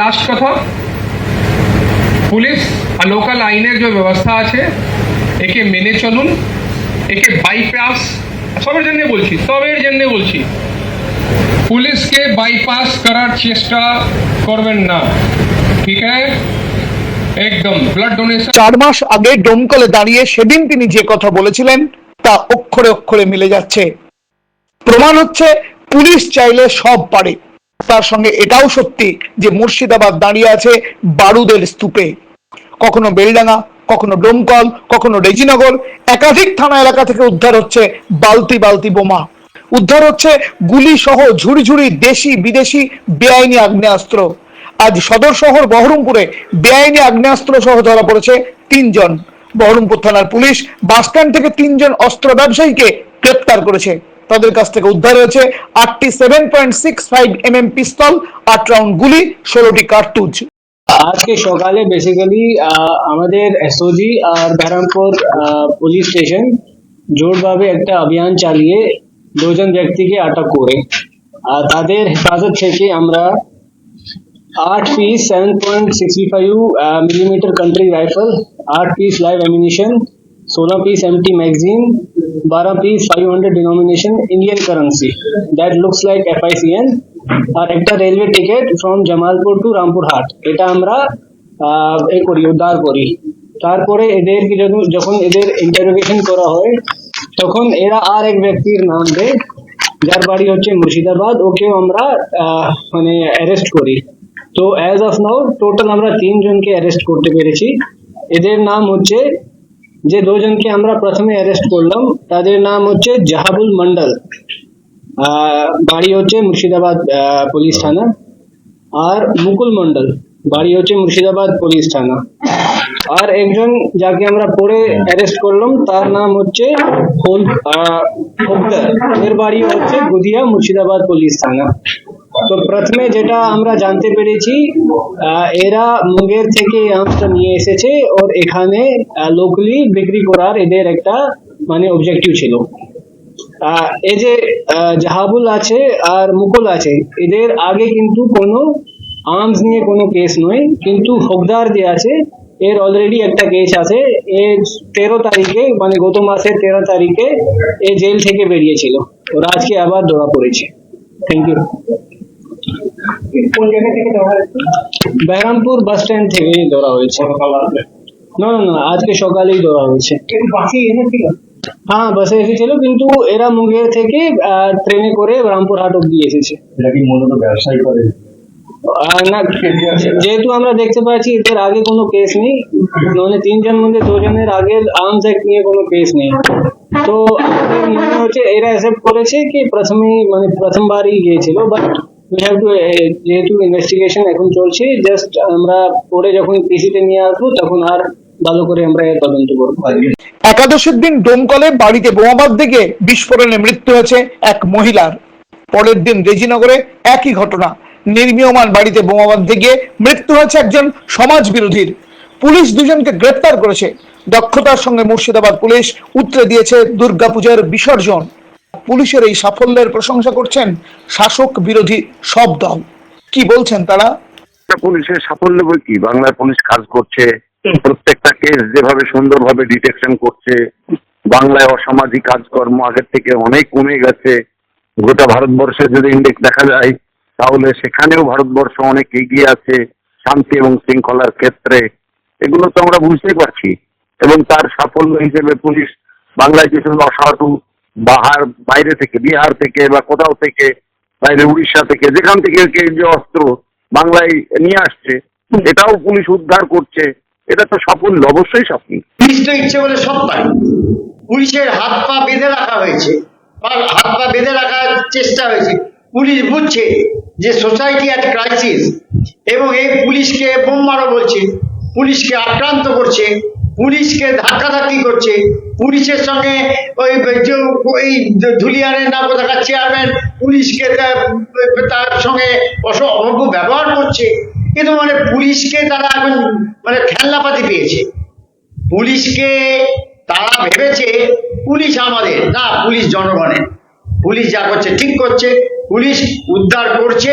Last কথা police আর local আইনের যে ব্যবস্থা আছে, একে মেনে চলুন, একে বাইপাস সবের জন্য বলছি, সবের জন্য বলছি, পুলিশকে বাইপাস করার চেষ্টা করবেন না, ঠিক আছে? একদম ব্লাড ডোনেশন চার মাস আগে ডোমকলে দাঁড়িয়ে সেদিন তিনি যে কথা বলেছিলেন, তা অক্ষরে অক্ষরে মিলে যাচ্ছে। প্রমাণ হচ্ছে, পুলিশ চাইলে সব পারে। তার সঙ্গে এটাও সত্যি যে মুর্শিদাবাদ দাঁড়িয়ে আছে বারুদের স্তূপে। কখনো বেলডাঙ্গা, কখনো ডোমকল, কখনো রেজিনগর, একাধিক থানা এলাকা থেকে উদ্ধার হচ্ছে বালতি বালতি বোমা। উদ্ধার হচ্ছে গুলি সহ ঝুড়ি ঝুড়ি দেশি, বিদেশি বেআইনি আগ্নেয়াস্ত্র। আজ সদর শহর বহরমপুরে বেআইনি আগ্নেয়াস্ত্র সহ ধরা পড়েছে তিনজন। বহরমপুর থানার পুলিশ বাসস্ট্যান্ড থেকে তিনজন অস্ত্র ব্যবসায়ীকে গ্রেপ্তার করেছে। তাদের কাছ থেকে উদ্ধার হয়েছে আটটি seven point six five M M pistol, আট রাউন্ড গুলি, ষোলোটি কার্তুজ। আজকে সকালে বেসিক্যালি আমাদের এসওজি আর ব্যারামপুর পুলিশ স্টেশন জোরভাবে একটা অভিযান চালিয়ে দুজন ব্যক্তিকে আটক করে। আর তাদের হেফাজত থেকে আমরা আট piece seven point sixty five millimetre country rifle আট পিস লাইভ অ্যামিনিশন ষোলো piece empty magazine 12 piece 500 denomination Indian currency. That looks like FICN আর একটা railway ticket from Jamalpur to Rampurhat এটা আমরা এ করি, উদ্ধার করি। তারপরে এদের যখন এদের ইন্টারোগেশন করা হয়, তখন এরা আর এক ব্যক্তির নাম দেয়, যার বাড়ি হচ্ছে মুর্শিদাবাদ। ওকেও আমরা মানে অ্যারেস্ট করি। তো অ্যাজ অফ নাও টোটাল আমরা তিনজনকে অ্যারেস্ট করতে পেরেছি। এদের নাম হচ্ছে যে দুজনকে আমরা প্রথমে অ্যারেস্ট করলাম, তাদের নাম হচ্ছে জাহাবুল মন্ডল বাড়ি হচ্ছে মুর্শিদাবাদ পুলিশ থানা, আর মুকুল মন্ডল বাড়ি হচ্ছে মুর্শিদাবাদ পুলিশ থানা। আর একজন যাকে আমরা পরে অ্যারেস্ট করলাম, তার নাম হচ্ছে হোলদার এর বাড়ি হচ্ছে গুদিয়া, মুর্শিদাবাদ পুলিশ থানা। তো প্রথমে যেটা আমরা জানতে পেরেছি এরা মুঙ্গের থেকে আর্মসটা নিয়ে এসেছে ওর এখানে লোকালি বিক্রি করার এদের একটা মানে অবজেক্টিভ ছিল। এই যে জাহাবুল আছে আর মুকুল আছে, এদের আগে কিন্তু কোনো আর্মস নিয়ে কোনো কেস নয়, কিন্তু হকদার যে আছে, এর অলরেডি একটা কেস আছে, এ তেরো তারিখে মানে গত মাসের তেরো তারিখে এ জেল থেকে বেরিয়েছিল। ওর আজকে আবার ধরা পড়েছে। থ্যাংক ইউ কোন জায়গা থেকে হয়েছে বেহরামপুর বাস স্ট্যান্ড থেকে ধরা হয়েছে। না না না আজকে সকালেই ধরা হয়েছে। বাসে এসেছিল হ্যাঁ বাসে এসেছিল কিন্তু এরা মুঙ্গের থেকে ট্রেনে করে রামপুরহাট অব্দি এসেছে। এটা কি মূলত ব্যবসায়ী করে? আর না যেহেতু আমরা দেখতে পাচ্ছি এদের আগে কোনো কেস নেই। মানে তিনজন মধ্যে দুজনের আগে আর্মস অ্যাক্ট নিয়ে কোনো কেস নেই। তো আমাদের মনে হচ্ছে এরা অ্যাকসেপ্ট করেছে কি প্রথমেই মানে প্রথমবারই গিয়েছিল বাট যেহেতু ইনভেস্টিগেশন এখন চলছে। জাস্ট আমরা পরে যখন পিসিতে নিয়ে আসব, তখন আর ভালো করে আমরা তদন্ত করব। একাদশের দিন ডোমকলে বাড়িতে বোমাবাদ দিকে বিস্ফোরণে মৃত্যু হয়েছে এক মহিলার। পরের দিন রেজিনগরে একই ঘটনা। নির্মীয়মান বাড়িতে বোমাবাদ গিয়ে মৃত্যু হয়েছে একজন সমাজ বিরোধীর। পুলিশ দুজনকে গ্রেপ্তার করেছে। দক্ষতার সঙ্গে মুর্শিদাবাদ পুলিশ উতরে দিয়েছে দুর্গাপূজার বিসর্জন। পুলিশের এই সাফল্যের প্রশংসা করছেন শাসক বিরোধী সব দল। কি বলছেন তারা? পুলিশের সাফল্য বই কি? বাংলার পুলিশ কাজ করছে প্রত্যেকটা কেস যেভাবে সুন্দরভাবে ডিটেকশন করছে বাংলায় অসামাজিক কাজকর্ম আগের থেকে অনেক কমে গেছে। গোটা ভারতবর্ষে যদি ইন্ডেক্স দেখা যায় তাহলে সেখানেও ভারতবর্ষ অনেক এগিয়ে আছে শান্তি এবং শৃঙ্খলার ক্ষেত্রে। এগুলো তো আমরা বুঝতেই পারছি। এবং তার সাফল্য হিসেবে পুলিশ বাংলায় কিছু অসাধু বাহার, বাইরে থেকে, বিহার থেকে বা কোথাও থেকে, বাইরে উড়িষ্যা থেকে, যেখান থেকে যে অস্ত্র বাংলায় নিয়ে আসছে, এটাও পুলিশ উদ্ধার করছে। এটা তো সাফল্য অবশ্যই সাফল্য পুলিশ তো ইচ্ছে বলে সব পারে পুলিশের হাত পা বেঁধে রাখা হয়েছে। বা হাত পা বেঁধে রাখার চেষ্টা হয়েছে। পুলিশ বুঝছে যে সোসাইটি অ্যাট ক্রাইসিস এবং এই পুলিশকে বোম মারো বলছে। পুলিশকে আক্রান্ত করছে। পুলিশকে ধাক্কাধাক্কি করছে। পুলিশের সঙ্গে ওই ওই ধুলিয়ানের না কোথাকার চেয়ারম্যান পুলিশকে তার সঙ্গে অস- অভব্য ব্যবহার করছে। কিন্তু মানে পুলিশকে তারা এখন মানে খেলনাপাতি পেয়েছে। পুলিশকে তারা ভেবেছে, পুলিশ আমাদের, না পুলিশ জনগণের। পুলিশ যা করছে, ঠিক করছে। পুলিশ উদ্ধার করছে,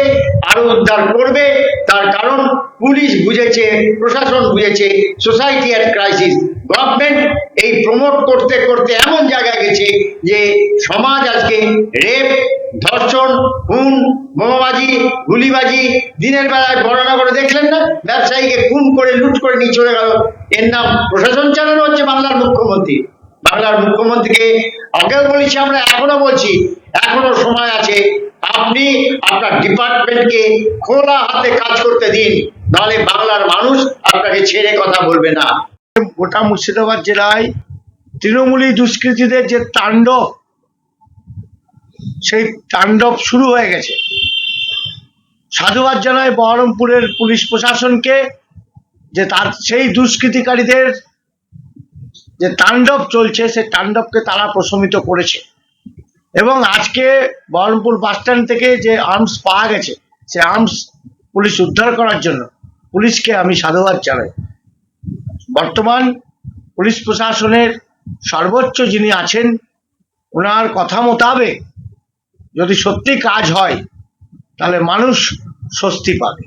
আরও উদ্ধার করবে। তার কারণ, পুলিশ বুঝেছে, প্রশাসন বুঝেছে সোসাইটি অ্যাট ক্রাইসিস গভর্নমেন্ট এই প্রমোট করতে করতে এমন জায়গায় গেছে যে সমাজ আজকে রেপ ধর্ষণ, খুন, বোমাবাজি, গুলিবাজি, দিনের বেলায় বড়নগরে দেখলেন না? ব্যবসায়ীকে খুন করে, লুট করে নিয়ে চলে গেল। এর নাম প্রশাসন চালানো হচ্ছে বাংলার মুখ্যমন্ত্রী। বাংলার মুখ্যমন্ত্রীকে আগেও বলেছি আমরা এখনও বলছি এখনও সময় আছে আপনি আপনার ডিপার্টমেন্টকে খোলা হাতে কাজ করতে দিন, নাহলে বাংলার মানুষ আপনাকে ছেড়ে কথা বলবে না। গোটা মুর্শিদাবাদ জেলায় তৃণমূলী দুষ্কৃতীদের যে তাণ্ডব, সেই তাণ্ডব শুরু হয়ে গেছে। সাধুবাদ জানায় বহরমপুরের পুলিশ প্রশাসনকে যে তার সেই দুষ্কৃতিকারীদের যে তাণ্ডব চলছে, সেই তাণ্ডবকে তারা প্রশমিত করেছে। এবং আজকে বহরমপুর বাস স্ট্যান্ড থেকে যে আর্মস পাওয়া গেছে, সে আর্মস পুলিশ উদ্ধার করার জন্য পুলিশকে আমি সাধুবাদ জানাই। বর্তমান পুলিশ প্রশাসনের সর্বোচ্চ যিনি আছেন ওনার কথা মোতাবেক যদি সত্যি কাজ হয়, তাহলে মানুষ স্বস্তি পাবে।